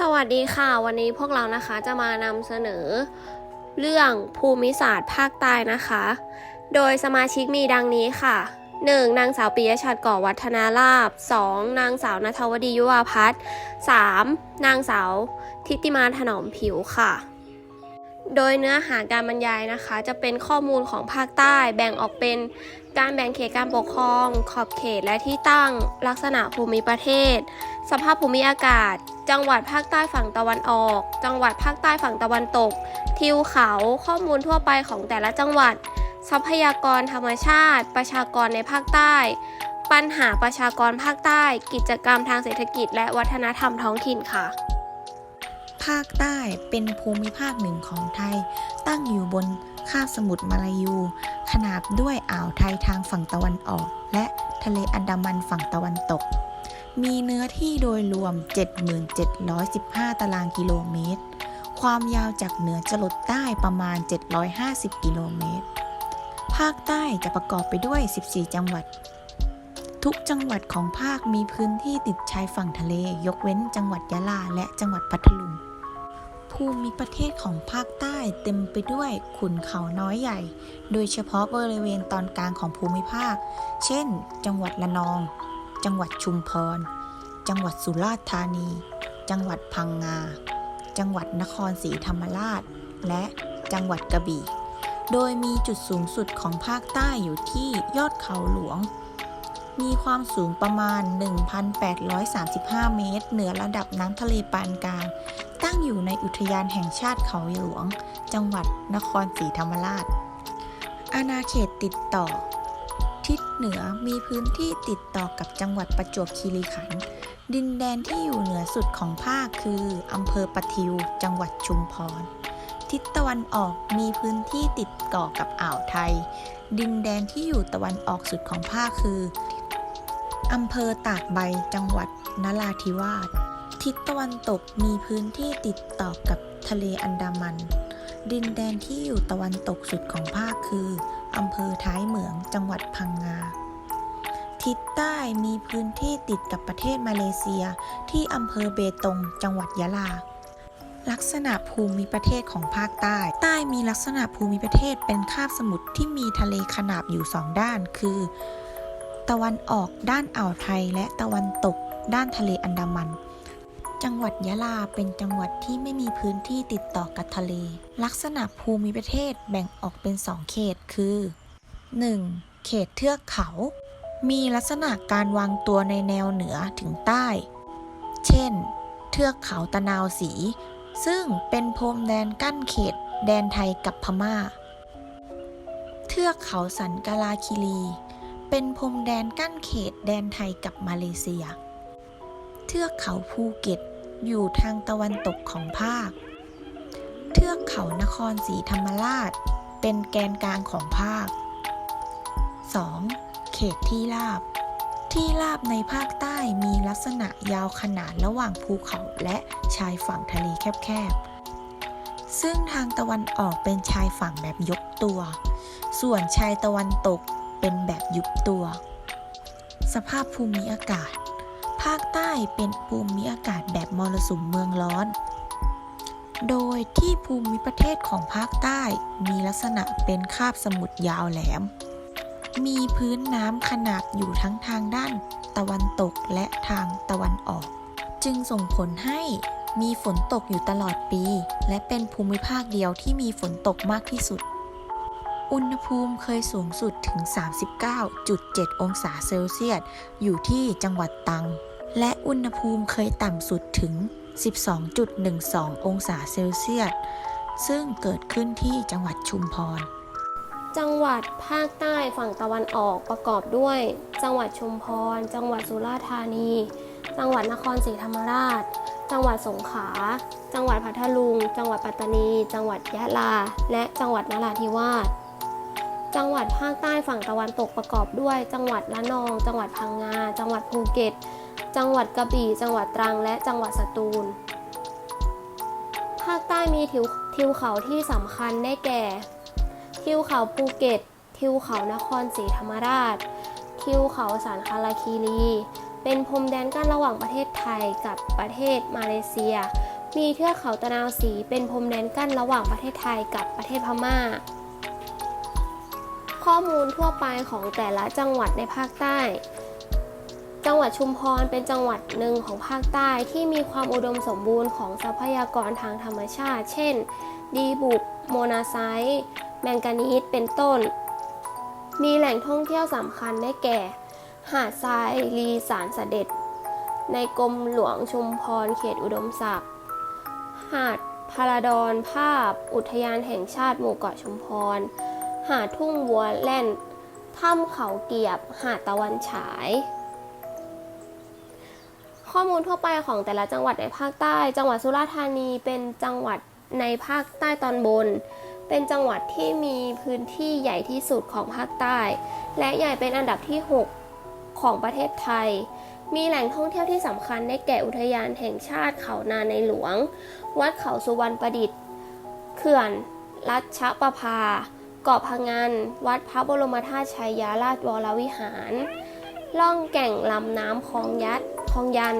สวัสดีค่ะ วันนี้พวกเรานะคะจะมานำเสนอ เรื่องภูมิศาสตร์ภาคใต้นะคะ โดยสมาชิกมีดังนี้ค่ะ 1. นางสาวปิยชัดก่อวัฒนาลาบ 2. นางสาวนัทวดียุวาพัฒน์ 3. นางสาวทิติมาถนอมผิวค่ะ โดยเนื้อหาการบรรยายนะคะ จะเป็นข้อมูลของภาคใต้แบ่งออกเป็นการแบ่งเขตการปกครอง ขอบเขตและที่ตั้ง ลักษณะภูมิประเทศ สภาพภูมิอากาศ จังหวัดภาคใต้ฝั่งตะวันออก จังหวัดภาคใต้ฝั่งตะวันตก ทิวเขา ข้อมูลทั่วไปของแต่ละจังหวัด ทรัพยากรธรรมชาติ ประชากรในภาคใต้ ปัญหาประชากรภาคใต้ กิจกรรมทางเศรษฐกิจ และวัฒนธรรมท้องถิ่นค่ะ ภาคใต้เป็นภูมิภาคหนึ่งของไทย ตั้งอยู่บนคาบสมุทรมาลายู ขนาบด้วยอ่าวไทยทางฝั่งตะวันออก และทะเลอันดามันฝั่งตะวันตก มีเนื้อที่โดยรวม 7715 ตารางกิโลเมตร ความยาวจากเหนือจรดใต้ประมาณ 750 กิโลเมตร ภาคใต้จะประกอบไปด้วย 14 จังหวัดทุกจังหวัดของภาคมีพื้นที่ติดชายฝั่งทะเลยกเว้นจังหวัดยะลาและจังหวัดพัทลุง ภูมิประเทศของภาคใต้เต็มไปด้วยขุนเขาน้อยใหญ่ โดยเฉพาะบริเวณตอนกลางของภูมิภาค เช่น จังหวัดละนอง จังหวัดชุมพร จังหวัดสุราษฎร์ธานี จังหวัดพังงา จังหวัดนครศรีธรรมราช และจังหวัดกระบี่ โดยมีจุดสูงสุดของภาคใต้อยู่ที่ยอดเขาหลวง มีความสูงประมาณ 1,835 เมตร เหนือระดับน้ำทะเลปานกลาง งอยู่ในอุทยานแห่งชาติเขาหลวง จังหวัดนครศรีธรรมราช อาณาเขตติดต่อ ทิศเหนือมีพื้นที่ติดต่อกับจังหวัดประจวบคีรีขันธ์ ดินแดนที่อยู่เหนือสุดของภาคคืออำเภอปะทิว จังหวัดชุมพร ทิศตะวันออกมีพื้นที่ติดต่อกับอ่าวไทย ดินแดนที่อยู่ตะวันออกสุดของภาคคืออำเภอตากใบ จังหวัดนราธิวาส ทิศตะวันตกมีพื้นที่ติดต่อกับทะเลอันดามัน ดินแดนที่อยู่ตะวันตกสุดของภาคคืออำเภอท้ายเหมืองจังหวัดพังงา ทิศใต้มีพื้นที่ติดกับประเทศมาเลเซีย ที่อำเภอเบตง จังหวัดยะลา ลักษณะภูมิประเทศของภาคใต้ ใต้มีลักษณะภูมิประเทศเป็นคาบสมุทรที่มีทะเลขนาบอยู่สองด้าน คือ ตะวันออกด้านอ่าวไทยและตะวันตกด้านทะเลอันดามัน จังหวัดยะลาเป็นจังหวัดที่ไม่มีพื้นที่ติดต่อกับทะเล ลักษณะภูมิประเทศแบ่งออกเป็นสองเขตคือ 1. เขตเทือกเขา มีลักษณะการวางตัวในแนวเหนือถึงใต้ เช่น เทือกเขาตะนาวสี ซึ่งเป็นพรมแดนกั้นเขต แดนไทยกับพม่า เทือกเขาสันกาลาคิรี เป็นพรมแดนกั้นเขต แดนไทยกับมาเลเซีย เทือกเขาภูเก็ต อยู่ทางตะวันตกของภาค เทือกเขานครศรีธรรมราช เป็นแกนกลางของภาค 2. เขตที่ราบ ที่ราบในภาคใต้มีลักษณะยาวขนานระหว่างภูเขาและชายฝั่งทะเลแคบๆ ซึ่งทางตะวันออกเป็นชายฝั่งแบบยกตัว ส่วนชายตะวันตกเป็นแบบยุบตัว สภาพภูมิอากาศ ภาคใต้เป็นภูมิอากาศแบบมรสุมเมืองร้อน โดยที่ภูมิประเทศของภาคใต้มีลักษณะเป็นคาบสมุทรยาวแหลม มีพื้นน้ำขนาดอยู่ทั้งทางด้านตะวันตกและทางตะวันออก จึงส่งผลให้มีฝนตกอยู่ตลอดปี และเป็นภูมิภาคเดียวที่มีฝนตกมากที่สุด อุณหภูมิเคยสูงสุดถึง 39.7 องศาเซลเซียส อยู่ที่จังหวัดตรัง และอุณหภูมิเคยต่ำสุดถึง 12.12 องศาเซลเซียส ซึ่งเกิดขึ้นที่จังหวัดชุมพร จังหวัดภาคใต้ฝั่งตะวันออกประกอบด้วย จังหวัดชุมพร จังหวัดสุราษฎร์ธานี จังหวัดนครศรีธรรมราช จังหวัดสงขลา จังหวัดพัทลุง จังหวัดปัตตานี จังหวัดยะลา และจังหวัดนราธิวาสจังหวัดภาคใต้ฝั่งตะวันตกประกอบด้วย จังหวัดละนอง จังหวัดพังงา จังหวัดภูเก็ต จังหวัดกระบี่ จังหวัดตรัง และจังหวัดสตูล ภาคใต้มีทิวทิวเขาที่สำคัญได้แก่ ทิวเขาภูเก็ต ทิวเขานครศรีธรรมราช ทิวเขาสันคาราคีรี เป็นพรมแดนกั้นระหว่างประเทศไทยกับประเทศมาเลเซีย มีเทือกเขาตะนาวศรีเป็นพรมแดนกั้นระหว่างประเทศไทยกับประเทศพม่าข้อมูลทั่วไปของแต่ละจังหวัดในภาคใต้ จังหวัดชุมพรเป็นจังหวัดหนึ่งของภาคใต้ที่มีความอุดมสมบูรณ์ของทรัพยากรทางธรรมชาติ เช่น ดีบุก โมนาไซต์แมงกานีสเป็นต้น มีแหล่งท่องเที่ยวสำคัญได้แก่ หาดทรายลีสารเสด็จ ในกรมหลวงชุมพรเขตอุดมศักดิ์ หาดพาราดอนภาพ อุทยานแห่งชาติหมู่เกาะชุมพร หาดทุ่งวัวแล่น ถ้ำเขาเกียบ หาดตะวันฉาย ข้อมูลทั่วไปของแต่ละจังหวัดในภาคใต้ จังหวัดสุราษฎร์ธานีเป็นจังหวัดในภาคใต้ตอนบน เป็นจังหวัดที่มีพื้นที่ใหญ่ที่สุดของภาคใต้ และใหญ่เป็นอันดับที่ 6 ของประเทศไทย มีแหล่งท่องเที่ยวที่สำคัญได้แก่อุทยานแห่งชาติเขานาในหลวง วัดเขาสุวรรณประดิษฐ์ เขื่อนรัชประภา เกาะพะงัน วัดพระบรมธาตุชัยยาราชวรวิหาร ล่องแก่งลำน้ำคลองยัดคลองยัน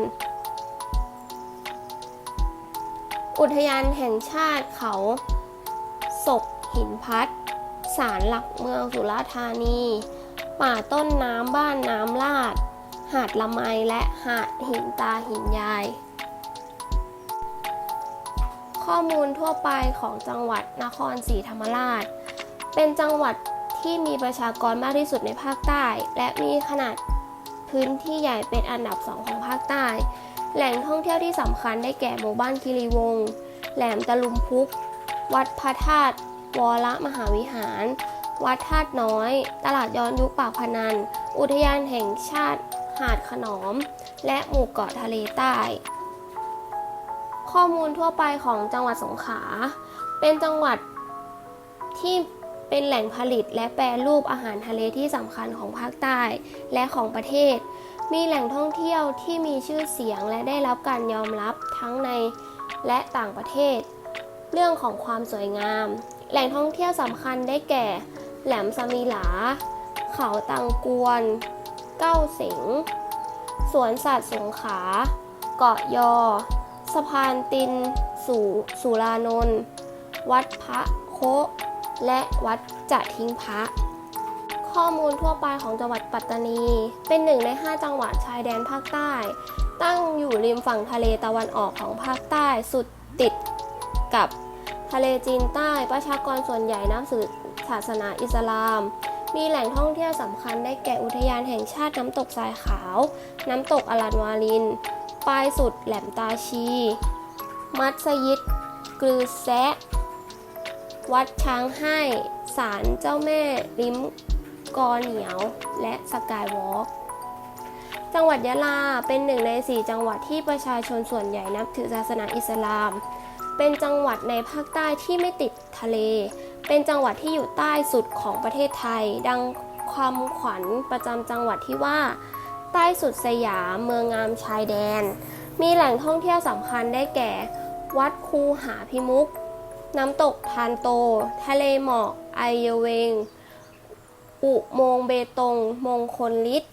อุทยานแห่งชาติเขาศกหินพัดศาลหลักเมืองสุราษฎร์ธานี ป่าต้นน้ำบ้านน้ำลาด หาดละไมและหาดหินตาหินยาย ข้อมูลทั่วไปของจังหวัดนครศรีธรรมราช เป็นจังหวัดที่มีประชากรมากที่สุดในภาคใต้ และมีขนาด พื้นที่ใหญ่เป็นอันดับสองของภาคใต้ แหล่งท่องเที่ยวที่สำคัญได้แก่หมู่บ้านคิริวงศ์แหลมตะลุมพุก วัดพระธาตุวรมหาวิหาร วัดธาตุน้อย ตลาดย้อนยุคปากพนัน อุทยานแห่งชาติหาดขนอม และหมู่เกาะทะเลใต้ ข้อมูลทั่วไปของจังหวัดสงขลาเป็นจังหวัดที่ เป็นแหล่งผลิตและแปรรูปอาหารทะเลที่สำคัญของภาคใต้และของประเทศ มีแหล่งท่องเที่ยวที่มีชื่อเสียงและได้รับการยอมรับทั้งในและต่างประเทศ เรื่องของความสวยงาม แหล่งท่องเที่ยวสำคัญได้แก่ แหลมสมิหลา เขาตังกวน เก้าเสงสวนสัตว์สงขา เกาะยอ สะพานติน สู่สุรานนท์วัดพระโค และวัดจะทิ้งพระ ข้อมูลทั่วไปของจังหวัดปัตตานี เป็นหนึ่งใน 5 จังหวัดชายแดนภาคใต้ ตั้งอยู่ริมฝั่งทะเลตะวันออกของภาคใต้สุดติดกับทะเลจีนใต้ประชากรส่วนใหญ่นับถือศาสนาอิสลาม มีแหล่งท่องเที่ยวสำคัญได้แก่อุทยานแห่งชาติน้ำตกทรายขาว น้ำตกอลันวาลิน ปลายสุดแหลมตาชี มัสยิดกลือแซะ วัดช้างให้ศาลเจ้าแม่ลิ้มกอเหนียว และสกายวอล์กจังหวัดยะลาเป็นหนึ่งในสี่จังหวัดที่ประชาชนส่วนใหญ่นับถือศาสนาอิสลาม เป็นจังหวัดในภาคใต้ที่ไม่ติดทะเล เป็นจังหวัดที่อยู่ใต้สุดของประเทศไทย ดังความขวัญประจำจังหวัดที่ว่า ใต้สุดสยามเมืองงามชายแดน มีแหล่งท่องเที่ยวสำคัญได้แก่ วัดคูหาพิมุก น้ำตกทานโต ทะเลหมอกไอเยเวง อุโมงเบตง มงคลลิศ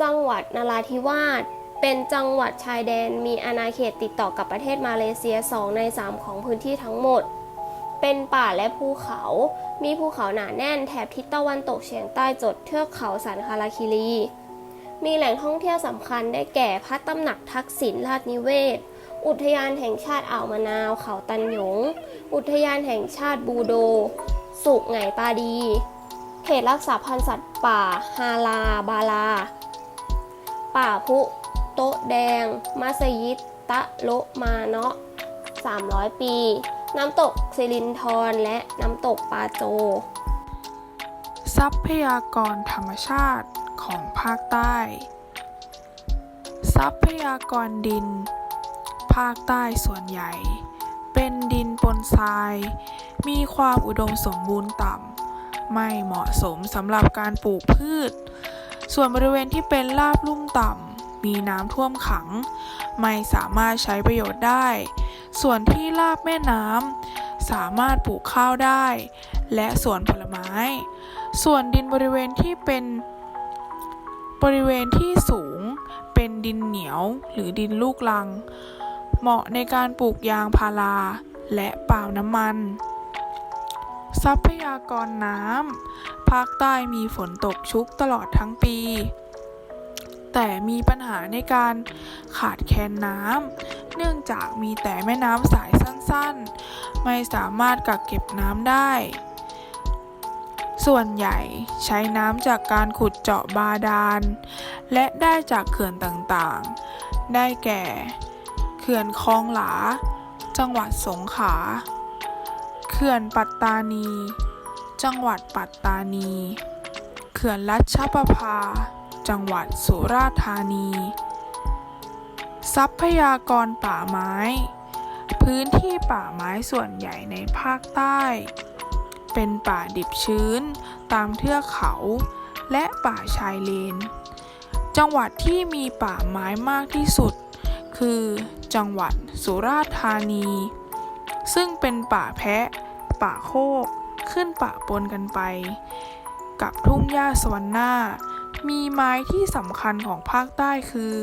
จังหวัดนราธิวาส เป็นจังหวัดชายแดนมีอาณาเขตติดต่อกับประเทศมาเลเซีย 2 ใน 3 ของพื้นที่ทั้งหมด เป็นป่าและภูเขา มีภูเขาหนาแน่นแถบทิศตะวันตกเฉียงใต้จดเทือกเขาสันคาราคิรี มีแหล่งท่องเที่ยวสำคัญได้แก่พระตำหนักทักษิณราชนิเวศ อุทยานแห่งชาติอ่าวมะนาวเขาตันหยง อุทยานแห่งชาติบูโด สุไงปาดี เขตรักษาพันธุ์สัตว์ป่าฮาลาบาลา ป่าพุโตะแดง มัสยิด ตะโลมาเนาะ 300 ปี น้ำตกสิรินทรและน้ำตกปาโจ ทรัพยากรธรรมชาติของภาคใต้ ทรัพยากรดิน ภาคใต้ส่วนใหญ่ เป็นดินปนทราย มีความอุดมสมบูรณ์ต่ำ ไม่เหมาะสมสำหรับการปลูกพืช ส่วนบริเวณที่เป็นราบลุ่มต่ำ มีน้ำท่วมขัง ไม่สามารถใช้ประโยชน์ได้ ส่วนที่ราบแม่น้ำสามารถปลูกข้าวได้ และสวนผลไม้ ส่วนดินบริเวณที่เป็นบริเวณที่สูงเป็นดินเหนียวหรือดินลูกลัง เหมาะในการปลูกยางพาราและปาล์มน้ำมัน ทรัพยากรน้ำภาคใต้มีฝนตกชุกตลอดทั้งปี แต่มีปัญหาในการขาดแคลนน้ำเนื่องจากมีแต่แม่น้ำสายสั้นๆ ไม่สามารถกักเก็บน้ำได้ ส่วนใหญ่ใช้น้ำจากการขุดเจาะบาดาล และได้จากเขื่อนต่างๆ ได้แก่ ขื่อนคลองหลา จังหวัดสงขลา เขื่อนปัตตานี จังหวัดปัตตานี เขื่อนรัชประภา จังหวัดสุราษฎร์ธานี ทรัพยากรป่าไม้ พื้นที่ป่าไม้ส่วนใหญ่ในภาคใต้ เป็นป่าดิบชื้นตามเทือกเขา และป่าชายเลน จังหวัดที่มีป่าไม้มากที่สุด คือ จังหวัดสุราษฎร์ธานี ซึ่งเป็นป่าแพะ ป่าโคก ขึ้นป่าปนกันไป กับทุ่งหญ้าสวรรณามีไม้ที่สำคัญของภาคใต้คือ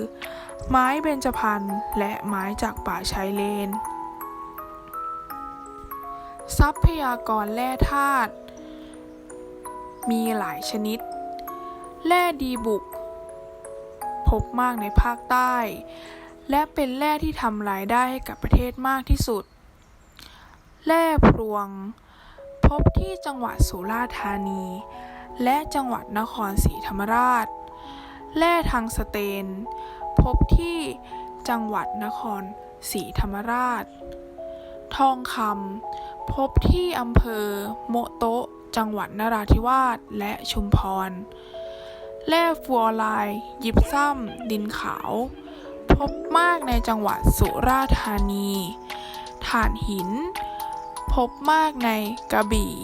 ไม้เบญจพรรณและไม้จากป่าชายเลน ทรัพยากรแร่ธาตุมีหลายชนิด แร่ดีบุก พบมากในภาคใต้ และเป็นแร่ที่ทำรายได้ให้กับประเทศมากที่สุด แร่พรวง พบที่จังหวัดสุราษฎร์ธานี และจังหวัดนครศรีธรรมราช แร่ทางสเตน พบที่จังหวัดนครศรีธรรมราช ทองคำพบที่อำเภอโมโตะจังหวัดนราธิวาสและชุมพร แร่ฟลูออไรด์ยิบซ้ำดินขาว พบมากในจังหวัดสุราษฎร์ธานีถ่านหิน พบมากในกระบี่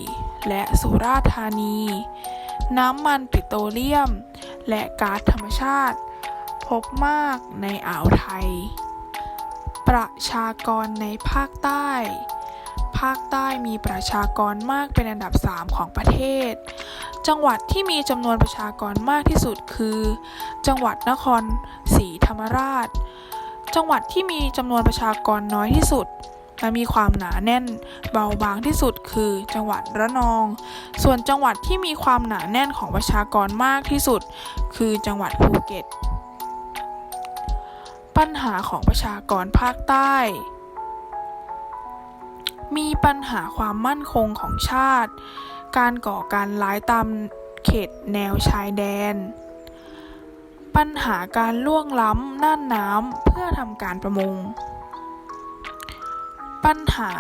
และสุราษฎร์ธานี น้ำมันปิโตรเลียม และก๊าซธรรมชาติ พบมากในอ่าวไทย ประชากรในภาคใต้ ภาคใต้มีประชากรมากเป็นอันดับ 3 ของประเทศ จังหวัดที่มีจำนวนประชากรมากที่สุดคือ จังหวัดนครศรีธรรมราช จังหวัดที่มีจำนวนประชากรน้อยที่สุด และมีความหนาแน่นเบาบางที่สุดคือ จังหวัดระนอง ส่วนจังหวัดที่มีความหนาแน่นของประชากรมากที่สุด คือจังหวัดภูเก็ต ปัญหาของประชากรภาคใต้ มีปัญหาความมั่นคงของชาติ การก่อการร้ายตามเขตแนวชายแดน ปัญหาการล่วงล้ำน่านน้ำเพื่อทำการประมง ปัญหา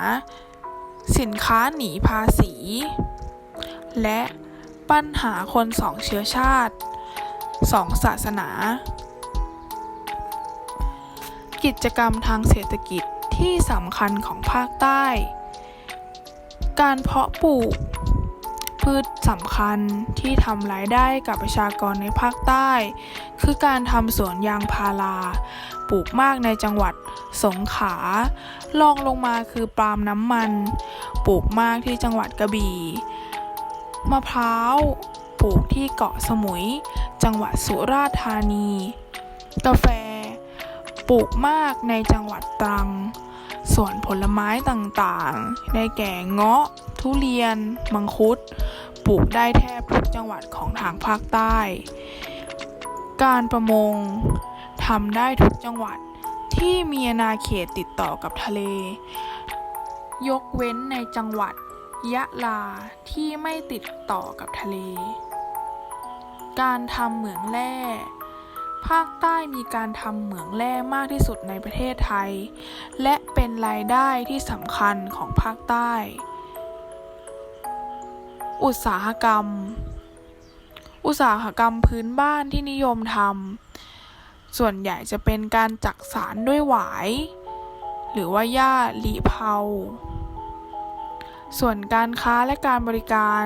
สินค้าหนีภาษี และปัญหาคนสองเชื้อชาติสองศาสนา กิจกรรมทางเศรษฐกิจที่สำคัญของภาคใต้ การเพาะปลูก พืชสำคัญที่ทำรายได้กับประชากรในภาคใต้ คือการทำสวนยางพารา ปลูกมากในจังหวัดสงขลารองลงมาคือปาล์มน้ำมัน ปลูกมากที่จังหวัดกระบี่มะพร้าวปลูกที่เกาะสมุย จังหวัดสุราษฎร์ธานี กาแฟ ปลูกมากในจังหวัดตรัง ส่วนผลไม้ต่างๆ ได้แก่เงาะ ทุเรียน มังคุด ปลูกได้แทบทุกจังหวัดของทางภาคใต้ การประมงทำได้ทุกจังหวัดที่มีอาณาเขตติดต่อกับทะเล ยกเว้นในจังหวัดยะลาที่ไม่ติดต่อกับทะเล การทำเหมืองแร่ภาคใต้มีการทำเหมืองแร่มากที่สุดในประเทศไทย และเป็นรายได้ที่สำคัญของภาคใต้ อุตสาหกรรม อุตสาหกรรมพื้นบ้านที่นิยมทำส่วนใหญ่จะเป็นการจักสารด้วยหวาย หรือว่าหญ้าลีเผาส่วนการค้าและการบริการ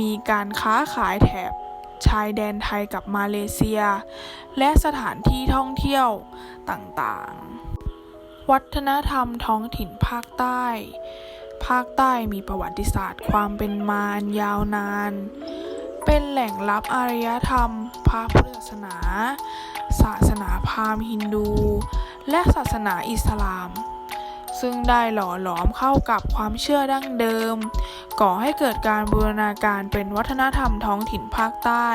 มีการค้าขายแถบชายแดนไทยกับมาเลเซีย และสถานที่ท่องเที่ยวต่างๆ วัฒนธรรมท้องถิ่นภาคใต้ ภาคใต้มีประวัติศาสตร์ความเป็นมายาวนาน เป็นแหล่งรับอารยธรรม พระพุทธศาสนา ศาสนาพราหมณ์ฮินดู และศาสนาอิสลาม ซึ่งได้หล่อหลอมเข้ากับความเชื่อดั้งเดิม ก่อให้เกิดการบูรณาการเป็นวัฒนธรรมท้องถิ่นภาคใต้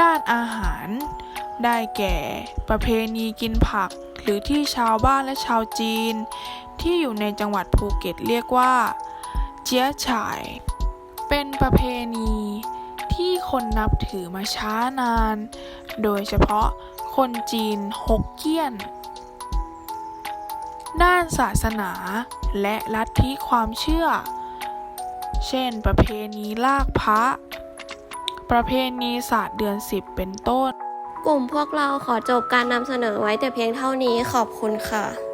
ด้านอาหาร ได้แก่ ประเพณีกินผักหรือที่ชาวบ้านและชาวจีน ที่อยู่ในจังหวัดภูเก็ตเรียกว่า เจี๊ยฉาย เป็นประเพณีที่คนนับถือมาช้านาน โดยเฉพาะคนจีนฮกเกี้ยน ด้านศาสนาและลัทธิความเชื่อ เช่น ประเพณีลากพระ ประเพณีศาสตร์เดือนสิบเป็นต้น กลุ่มพวกเราขอจบการนำเสนอไว้แต่เพียงเท่านี้ขอบคุณค่ะ